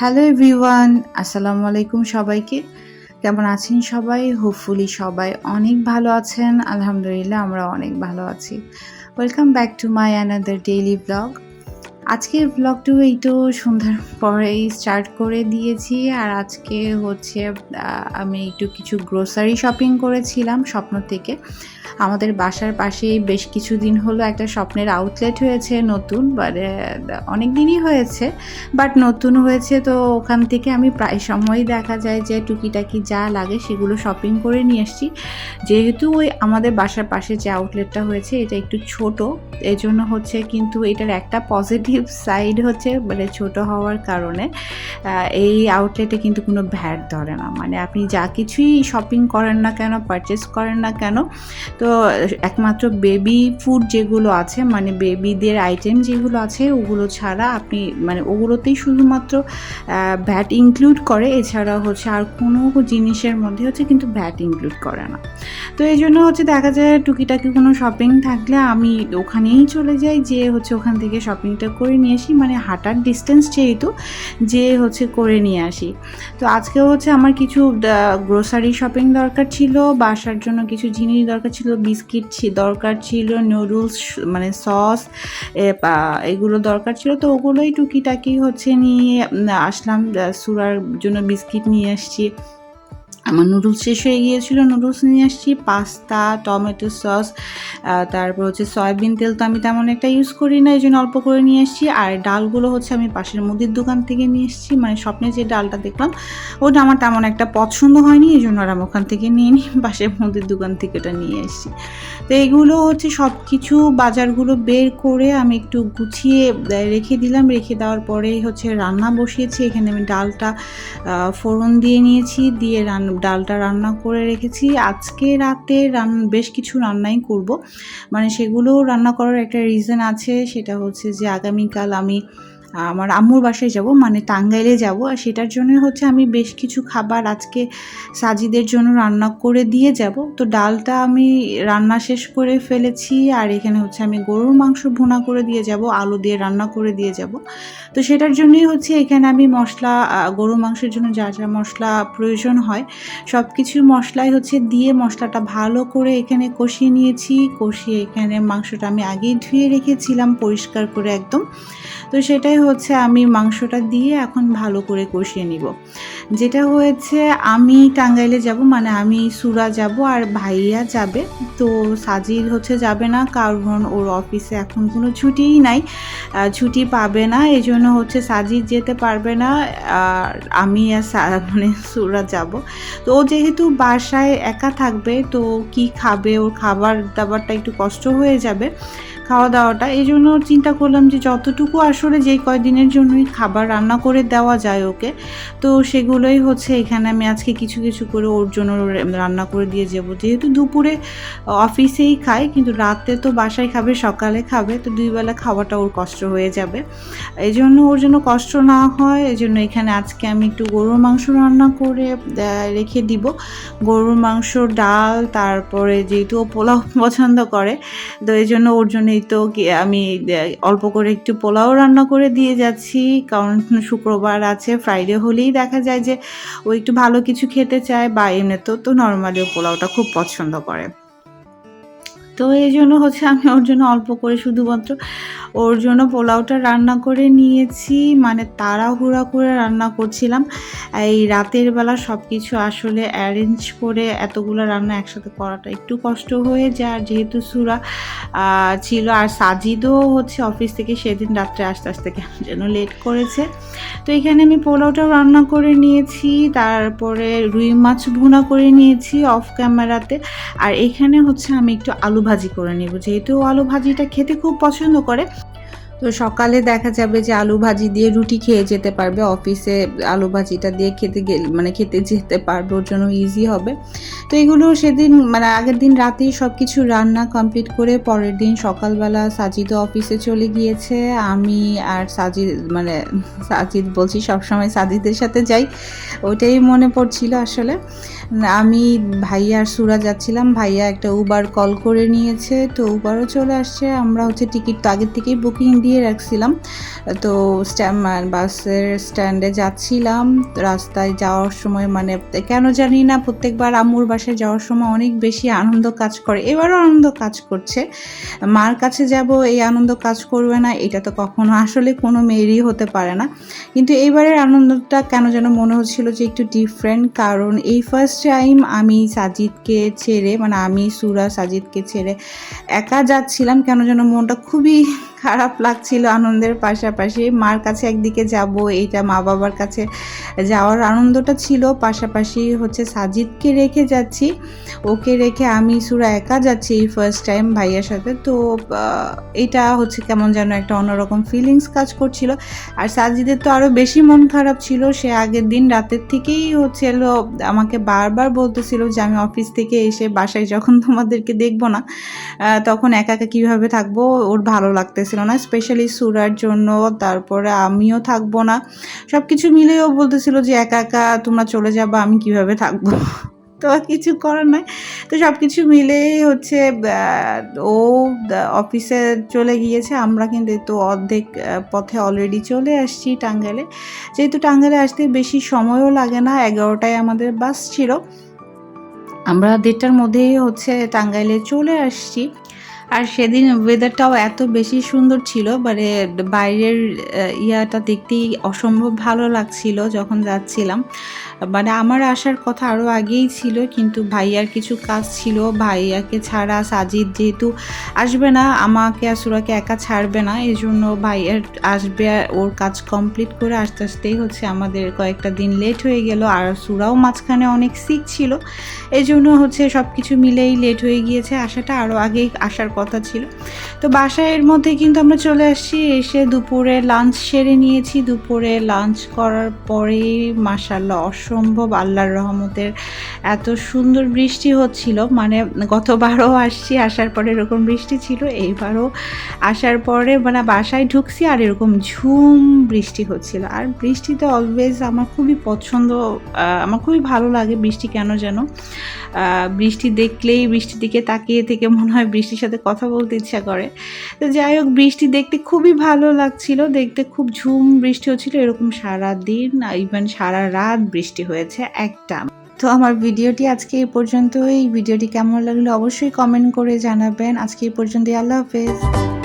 Hello everyone আসসালামু আলাইকুম সবাইকে। কেমন আছেন সবাই? হোপফুলি সবাই অনেক ভালো আছেন। আলহামদুলিল্লাহ আমরা অনেক ভালো আছি। Welcome back to my another daily blog আজকের ব্লগটু এই তো সন্ধ্যার পরেই স্টার্ট করে দিয়েছি। আর আজকে হচ্ছে আমি একটু কিছু গ্রোসারি শপিং করেছিলাম স্বপ্ন থেকে। আমাদের বাসার পাশেই বেশ কিছুদিন হলো একটা স্বপ্নের আউটলেট হয়েছে, নতুন বাট অনেক দিনই হয়েছে বাট নতুন হয়েছে তো ওখান থেকে আমি প্রায় সময়ই দেখা যায় যে টুকিটাকি যা লাগে সেগুলো শপিং করে নিয়ে আসছি। যেহেতু ওই আমাদের বাসার পাশে যে আউটলেটটা হয়েছে এটা একটু ছোট এই জন্য হচ্ছে কিন্তু এটার একটা পজিটিভ সাইড হচ্ছে মানে ছোট হওয়ার কারণে এই আউটলেটে কিন্তু কোনো ভ্যাট ধরে না। মানে আপনি যা কিছুই শপিং করেন না কেন পারচেস করেন না কেন তো, একমাত্র বেবি ফুড যেগুলো আছে মানে বেবিদের আইটেম যেগুলো আছে, ওগুলো ছাড়া আপনি মানে ওগুলোতেই শুধুমাত্র ভ্যাট ইনক্লুড করে। এছাড়া হচ্ছে আর কোনো জিনিসের মধ্যে হচ্ছে কিন্তু ভ্যাট ইনক্লুড করে না। তো এই জন্য হচ্ছে দেখা যায় টুকিটাকি কোনো শপিং থাকলে আমি ওখানেই চলে যাই, যে হচ্ছে ওখান থেকে শপিংটা করে নিয়ে আসি। মানে হাঁটার ডিস্টেন্স যেহেতু, যে হচ্ছে করে নিয়ে আসি। তো আজকে হচ্ছে আমার কিছু গ্রোসারি শপিং দরকার ছিল, বাসার জন্য কিছু জিনিস দরকার ছিল বিস্কিট ছি- দরকার ছিল নুডলস মানে সস এগুলো দরকার ছিল। তো ওগুলোই টুকিটাকি হচ্ছে নিয়ে আসলাম সুরার জন্য বিস্কিট নিয়ে আসছি। আমার নুডলস শেষ হয়ে গিয়েছিল নুডলস নিয়ে আসছি পাস্তা টমেটো সস তারপর হচ্ছে সয়াবিন তেল তো আমি তেমন একটা ইউজ করি না এই জন্য অল্প করে নিয়ে আসছি। আর ডালগুলো হচ্ছে আমি পাশের মুদির দোকান থেকে নিয়ে এসেছি মানে স্বপ্নে যে ডালটা দেখলাম, ওটা আমার তেমন একটা পছন্দ হয়নি এই জন্য আর আমি ওখান থেকে নিয়ে নিই, পাশের মুদির দোকান থেকে ওটা নিয়ে এসেছি তো এগুলো হচ্ছে সব কিছু বাজারগুলো বের করে আমি একটু গুছিয়ে রেখে দিলাম, রেখে দেওয়ার পরেই হচ্ছে রান্না বসিয়েছি, এখানে আমি ডালটা ফোড়ন দিয়ে নিয়েছি, দিয়ে রান ডালটা রান্না করে রেখেছি। আজকে রাতে রান, বেশ কিছু রান্নাই করব। মানে সেগুলো রান্না করার একটা রিজন আছে, সেটা হচ্ছে যে আগামীকাল আমি আমার আম্মুর বাসায় যাব মানে টাঙ্গাইলে যাব। আর সেটার জন্য হচ্ছে আমি বেশ কিছু খাবার আজকে সাজিদের জন্য রান্না করে দিয়ে যাব। তো ডালটা আমি রান্না শেষ করে ফেলেছি, আর এখানে হচ্ছে আমি গরুর মাংস ভুনা করে দিয়ে যাব, আলু দিয়ে রান্না করে দিয়ে যাব। তো সেটার জন্যই হচ্ছে এখানে আমি মশলা গরুর মাংসের জন্য যা যা মশলা প্রয়োজন হয় সব কিছু মশলাই হচ্ছে দিয়ে মশলাটা ভালো করে এখানে কষিয়ে নিয়েছি। কষিয়ে এখানে মাংসটা আমি আগেই ধুয়ে রেখেছিলাম, পরিষ্কার করে একদম। তো সেটাই হচ্ছে আমি মাংসটা দিয়ে এখন ভালো করে কষিয়ে নিব। যেটা হয়েছে, আমি টাঙ্গাইলে যাব মানে আমি সুরা যাব আর ভাইয়া যাবে। তো সাজিদ হচ্ছে যাবে না, কারণ ওর অফিসে এখন কোনো ছুটিই নাই ছুটি পাবে না। এই জন্য হচ্ছে সাজিদ যেতে পারবে না, আর আমি আর মানে সুরা যাব। তো ও যেহেতু বাসায় একা থাকবে, তো কি খাবে? ওর খাবার দাবারটা একটু কষ্ট হয়ে যাবে খাওয়া দাওয়াটা এই জন্য চিন্তা করলাম যে যতটুকু আসলে যে কয়দিনের জন্যই খাবার রান্না করে দেওয়া যায় ওকে। তো সেগুলোই হচ্ছে এখানে আমি আজকে কিছু কিছু করে ওর জন্য রান্না করে দিয়ে যাব। যেহেতু দুপুরে অফিসেই খায় কিন্তু রাতে তো বাসায় খাবে, সকালে খাবে, তো দুই বেলা খাওয়াটা ওর কষ্ট হয়ে যাবে। এই জন্য ওর জন্য কষ্ট না হয় এই জন্য এখানে আজকে আমি একটু গরুর মাংস রান্না করে রেখে দিব। গরুর মাংস ডাল, তারপরে যেহেতু ও পোলাও পছন্দ করে, তো এই জন্য ওর জন্যই তো আমি অল্প করে একটু পোলাও রান্না করে দিয়ে যাচ্ছি, কারণ শুক্রবার আছে ফ্রাইডে হলেই দেখা যায় যে ও একটু ভালো কিছু খেতে চায় বা এমনিতেও তো নর্মালি ও পোলাওটা খুব পছন্দ করে। তো এই জন্য হচ্ছে আমি ওর জন্য অল্প করে শুধুমাত্র ওর জন্য পোলাওটা রান্না করে নিয়েছি। মানে তাড়াহুড়া করে রান্না করছিলাম। এই রাতের বেলা সব কিছু আসলে অ্যারেঞ্জ করে এতগুলো রান্না একসাথে করাটা একটু কষ্ট হয়ে যায়। আর যেহেতু সুরা ছিল আর সাজিদও হচ্ছে অফিস থেকে সেদিন রাত্রে আস্তে আস্তে কেন যেন লেট করেছে। তো এখানে আমি পোলাওটাও রান্না করে নিয়েছি। তারপরে রুই মাছ ভুনা করে নিয়েছি অফ ক্যামেরাতে আর এখানে হচ্ছে আমি একটু আলু ভাজি করে নেব। যেহেতু আলু ভাজিটা খেতে খুব পছন্দ করে তো সকালে দেখা যাবে যে আলু ভাজি দিয়ে রুটি খেয়ে যেতে পারবে। অফিসে আলু ভাজিটা দিয়ে খেতে গেলে মানে খেতে যেতে পারবে, ওর জন্য ইজি হবে। তো এগুলো সেদিন মানে আগের দিন রাতেই সব কিছু রান্না কমপ্লিট করে পরের দিন সকালবেলা সাজিদ অফিসে চলে গিয়েছে। আমি আর সাজিদ মানে সাজিদ বলছি, সবসময় সাজিদের সাথে যাই। ওইটাই মনে পড়ছিল আসলে। আমি ভাইয়া আর সুরা যাচ্ছিলাম। ভাইয়া একটা উবার কল করে নিয়েছে। তো উবারও চলে আসছে। আমরা হচ্ছে টিকিট তো আগের থেকেই বুকিং দিয়ে রাখছিলাম। তো বাসের স্ট্যান্ডে যাচ্ছিলাম। রাস্তায় যাওয়ার সময় মানে কেন জানি না, প্রত্যেকবার আম্মুর বাসায় যাওয়ার সময় অনেক বেশি আনন্দ কাজ করে। এবারও আনন্দ কাজ করছে। মার কাছে যাব, এই আনন্দ কাজ করবে না, এটা তো কখনো আসলে কোনো মেয়েরই হতে পারে না। কিন্তু এইবারের আনন্দটা কেন যেন মনে হচ্ছিল যে একটু ডিফারেন্ট কারণ এই ফার্স্ট টাইম আমি সাজিদকে ছেড়ে মানে আমি সুরা সাজিদকে ছেড়ে একা যাচ্ছিলাম, কেন যেন মনটা খুবই খারাপ লাগছিল আনন্দের পাশাপাশি। মার কাছে একদিকে যাব, এইটা মা বাবার কাছে যাওয়ার আনন্দটা ছিল। পাশাপাশি হচ্ছে সাজিদকে রেখে যাচ্ছি। ওকে রেখে আমি সুরা একা যাচ্ছি এই ফার্স্ট টাইম ভাইয়ার সাথে। তো এটা হচ্ছে কেমন যেন একটা অন্যরকম ফিলিংস কাজ করছিল। আর সাজিদের তো আরও বেশি মন খারাপ ছিল। সে আগের দিন রাতের থেকেই হচ্ছিল, আমাকে বারবার বলতেছিল যে আমি অফিস থেকে এসে বাসায় যখন তোমাদেরকে দেখব না তখন একা একা কীভাবে থাকব? ওর ভালো লাগতেছিল না স্পেশালি সুরার জন্য, তারপরে আমিও থাকব না। সব কিছু মিলেও বলতেছিল যে, একা একা তোমরা চলে যাবা, আমি কীভাবে থাকব? তো কিছু করার নাই। তো সব কিছু মিলেই হচ্ছে ও অফিসে চলে গিয়েছে। আমরা কিন্তু তো অর্ধেক পথে অলরেডি চলে আসছি টাঙ্গাইলে। যেহেতু টাঙ্গাইলে আসতে বেশি সময়ও লাগে না, এগারোটায় আমাদের বাস ছিল। আমরা দেড়টার মধ্যেই হচ্ছে টাঙ্গাইলে চলে আসছি। আর সেদিন ওয়েদারটাও এত বেশি সুন্দর ছিল মানে বাইরের ইয়াটা দেখতেই অসম্ভব ভালো লাগছিল যখন যাচ্ছিলাম। মানে আমার আসার কথা আরও আগেই ছিল, কিন্তু ভাইয়ার কিছু কাজ ছিল, ভাইয়াকে ছাড়া সাজিদ যেহেতু আসবে না, আমাকে আর সুরাকে একা ছাড়বে না এই জন্য ভাইয়ার আসবে ওর কাজ কমপ্লিট করে আস্তে আস্তেই হচ্ছে আমাদের কয়েকটা দিন লেট হয়ে গেল, আর সুরাও মাঝখানে অনেক সিক ছিল এই জন্য হচ্ছে সব কিছু মিলেই লেট হয়ে গিয়েছে, আসাটা আরও আগেই আসার কথা ছিল। তো বাসায় এর মধ্যে কিন্তু আমরা চলে আসছি, এসে দুপুরে লাঞ্চ সেরে নিয়েছি। দুপুরে লাঞ্চ করার পরেই মাসাল্লাহ অসম্ভব আল্লাহর রহমতের এত সুন্দর বৃষ্টি হচ্ছিল। মানে গতবারও আসছি, আসার পরে এরকম বৃষ্টি ছিল, এইবারও আসার পরে মানে বাসায় ঢুকছি আর এরকম ঝুম বৃষ্টি হচ্ছিল। আর বৃষ্টিতে অলওয়েজ আমার খুবই পছন্দ আমার খুবই ভালো লাগে বৃষ্টি কেন যেন। বৃষ্টি দেখলেই, বৃষ্টির দিকে তাকিয়ে থেকে মনে হয় বৃষ্টির সাথে কথা বলতে ইচ্ছা করে। তো যাই হোক, বৃষ্টি দেখতে খুবই ভালো লাগছিল। দেখতে খুব ঝুম বৃষ্টি হচ্ছিল, এরকম সারা দিন ইভেন সারা রাত বৃষ্টি হয়েছে একটা। তো আমার ভিডিওটি আজকে এই পর্যন্তই। ভিডিওটি কেমন লাগল অবশ্যই কমেন্ট করে জানাবেন। আজকে এই পর্যন্তই, আল্লাহ হাফেজ।